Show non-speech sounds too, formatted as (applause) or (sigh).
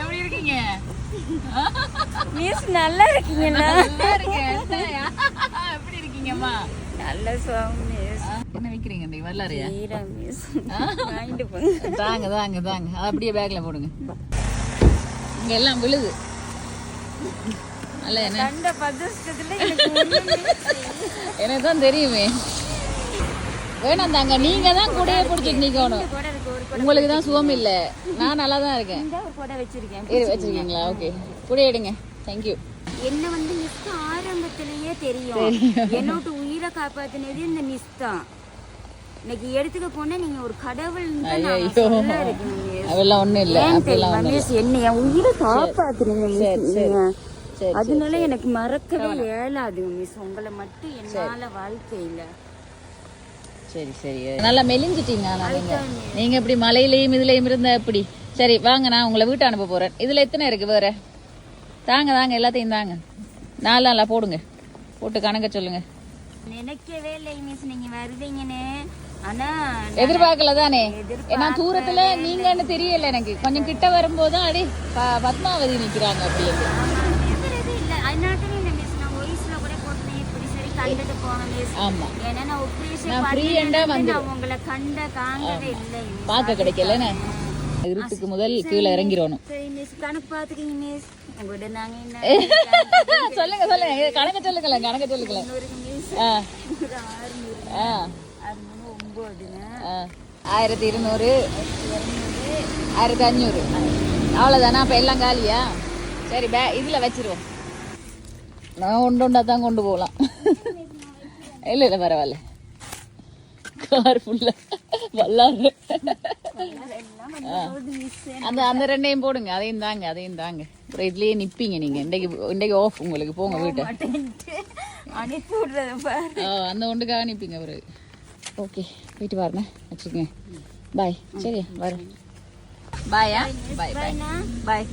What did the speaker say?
எப்படி இருக்கீங்க? மிஸ் நல்லா இருக்கீங்களா நல்லா இருக்கேன். எப்படி இருக்கீங்கம்மா? நல்ல சாங் மிஸ். என்ன விக்கிறீங்க இந்த வரலாறையா? ஈரா மிஸ். வாங்கிட்டு போங்க. தாங்க தாங்க தாங்க. அதை அப்படியே பேக்ல போடுங்க. இங்க எல்லாம் விழுது. நல்ல என்ன கண்ட பதஷ்டத்துல எனக்கு தான் தெரியுமே. வேணாம் தாங்க நீங்க தான் கூடயே பிடிச்சிட்டு நிக்கணும். உங்களுக்கு தான் சுகம் இல்ல. நான் நல்லா தான் இருக்கேன். இந்த ஒரு கூட வச்சிருக்கேன். வச்சிருக்கீங்களா? ஓகே கூட எடுங்க தேங்க்யூ என்ன வந்து மிஸ் ஆரம்பத்திலேயே தெரியும். என்னோட உயிரை காப்பாத்தினது இந்த மிஸ் தான். இன்னைக்கு எடுத்துக்க போனா நீங்க ஒரு கடவுள் அதெல்லாம் ஒண்ணும் இல்ல. என்ன என் உயிரை. சரி, அதனால எனக்கு மறக்கவே இயலாது மிஸ் உங்களை மட்டும் என்னால வாழ்க்கையில சரி சரி நல்லா மெலிஞ்சிட்டீங்க நீங்க. நீங்க இப்படி மலையிலயும் இதுலயும் இருந்தா எப்படி? சரி வாங்க நான் உங்களை வீட்டு அனுப்ப போறேன். இதுல எத்தனை இருக்கு வேற? தாங்க தாங்க எல்லாத்தையும் தாங்க. நாலு நாளா போடுங்க. போட்டு கணக்க சொல்லுங்க. நினைக்கவே இல்லை மிஸ் நீங்க வருவீங்கன்னு. ஆனா எதிர்பார்க்கல தானே ஏன்னா தூரத்துல நீங்கன்னு தெரியல எனக்கு. கொஞ்சம் கிட்ட வரும்போது அடி ப- பத்மாவதி நிக்கிறாங்க அப்படியே உங்களை கண்ட காங்கவே இல்லை. miss. பார்க்க கிடைக்கலன்னு இருட்டுக்கு முதல் கீழே இறங்கிடணும். (laughs) சொல்லுங்க சொல்லுங்க. கணக்க சொல்லுங்களேன் கணக்க ஆ. ஆயிரத்தி இருநூறு. ஆயிரத்தி அஞ்சூறு அவ்வளோதானா அப்போ எல்லாம் காலியா? சரி பே இதில் வச்சிருவோம். நான் ஒன்று ஒன்றா தான் கொண்டு போகலாம். இல்லை இல்லை பரவாயில்ல. கார் ஃபுல்லாக வல்லாறு. அந்த அந்த ரெண்டையும் போடுங்க. அதையும் தாங்க அதையும் தாங்க. அப்புறம் இதுலேயே நிற்பீங்க நீங்கள் இன்றைக்கு இன்றைக்கு ஆஃப் உங்களுக்கு. போங்க வீட்டை. அனுப்பி விடுறத பாரு. ஆ அந்த ஒன்றுக்காக நிற்பீங்க ஒரு. ஓகே. போயிட்டு வரேன். வச்சுக்கோங்க. பாய் சரியா வரேன். பாயா பாய் பாய். பாய்